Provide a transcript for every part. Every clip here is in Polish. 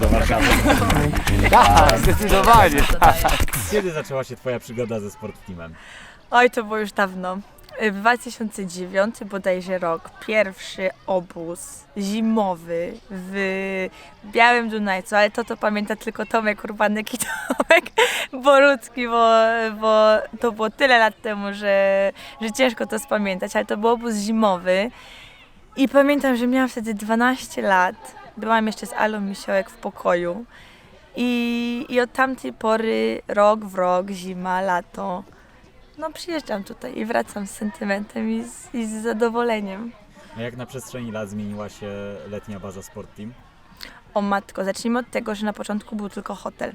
Do Warszawy. Tak, zdecydowanie. Kiedy zaczęła się Twoja przygoda ze Sport Teamem? Oj, to było już dawno. W 2009 bodajże rok, pierwszy obóz zimowy w Białym Dunajcu, ale to to pamięta tylko Tomek Urbanek i Tomek Borucki, bo, bo to było tyle lat temu, że, że ciężko to spamiętać, ale to był obóz zimowy i pamiętam, że miałam wtedy 12 lat, byłam jeszcze z Alą Misiołek w pokoju i, i od tamtej pory rok w rok, zima, lato, no przyjeżdżam tutaj i wracam z sentymentem i z, i z zadowoleniem. A jak na przestrzeni lat zmieniła się letnia baza Sport Team? O matko, zacznijmy od tego, że na początku był tylko hotel.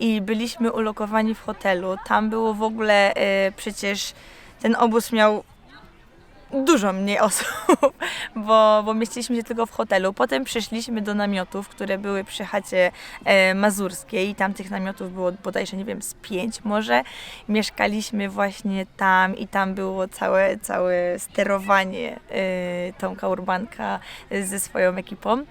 I byliśmy ulokowani w hotelu. Tam było w ogóle e, przecież ten obóz miał dużo mniej osób, bo, bo mieściliśmy się tylko w hotelu. Potem przyszliśmy do namiotów, które były przy chacie e, mazurskiej i tam tych namiotów było bodajże, nie wiem, z pięć może. Mieszkaliśmy właśnie tam i tam było całe, całe sterowanie e, Tomka Urbanka ze swoją ekipą.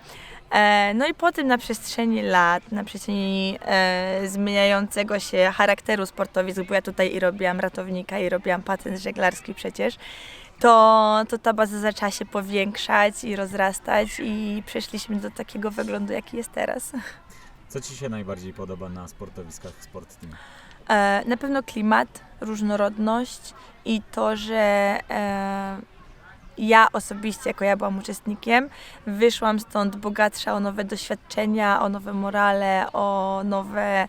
E, No i potem na przestrzeni lat, na przestrzeni e, zmieniającego się charakteru sportowisk, bo ja tutaj i robiłam ratownika i robiłam patent żeglarski przecież, to, to ta baza zaczęła się powiększać i rozrastać i przeszliśmy do takiego wyglądu, jaki jest teraz. Co Ci się najbardziej podoba na sportowiskach Sport Team? E, Na pewno klimat, różnorodność i to, że e, ja osobiście, jako ja byłam uczestnikiem, wyszłam stąd bogatsza o nowe doświadczenia, o nowe morale, o nowe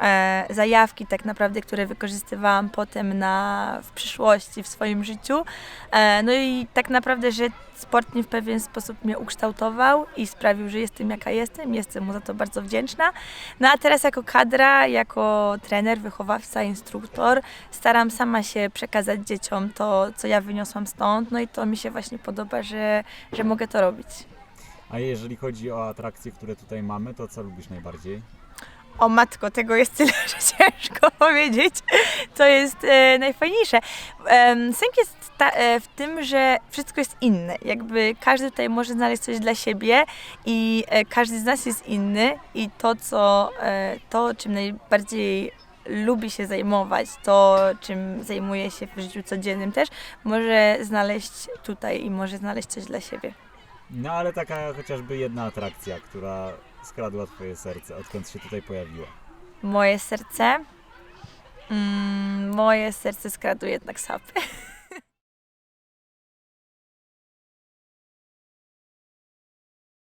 e, zajawki tak naprawdę, które wykorzystywałam potem na, w przyszłości, w swoim życiu. E, no i tak naprawdę, że sport mnie w pewien sposób mnie ukształtował i sprawił, że jestem jaka jestem. Jestem mu za to bardzo wdzięczna. No a teraz jako kadra, jako trener, wychowawca, instruktor staram sama się przekazać dzieciom to, co ja wyniosłam stąd. No i to mi się właśnie podoba, że, że mogę to robić. A jeżeli chodzi o atrakcje, które tutaj mamy, to co lubisz najbardziej? O matko, tego jest tyle, że ciężko powiedzieć. To jest e, najfajniejsze. Em, Sęk jest ta, e, w tym, że wszystko jest inne. Jakby każdy tutaj może znaleźć coś dla siebie i e, każdy z nas jest inny i to, co, e, to czym najbardziej lubi się zajmować, to czym zajmuje się w życiu codziennym też, może znaleźć tutaj i może znaleźć coś dla siebie. No ale taka chociażby jedna atrakcja, która skradła Twoje serce, odkąd się tutaj pojawiła. Moje serce. Mm, moje serce skradł jednak sapy.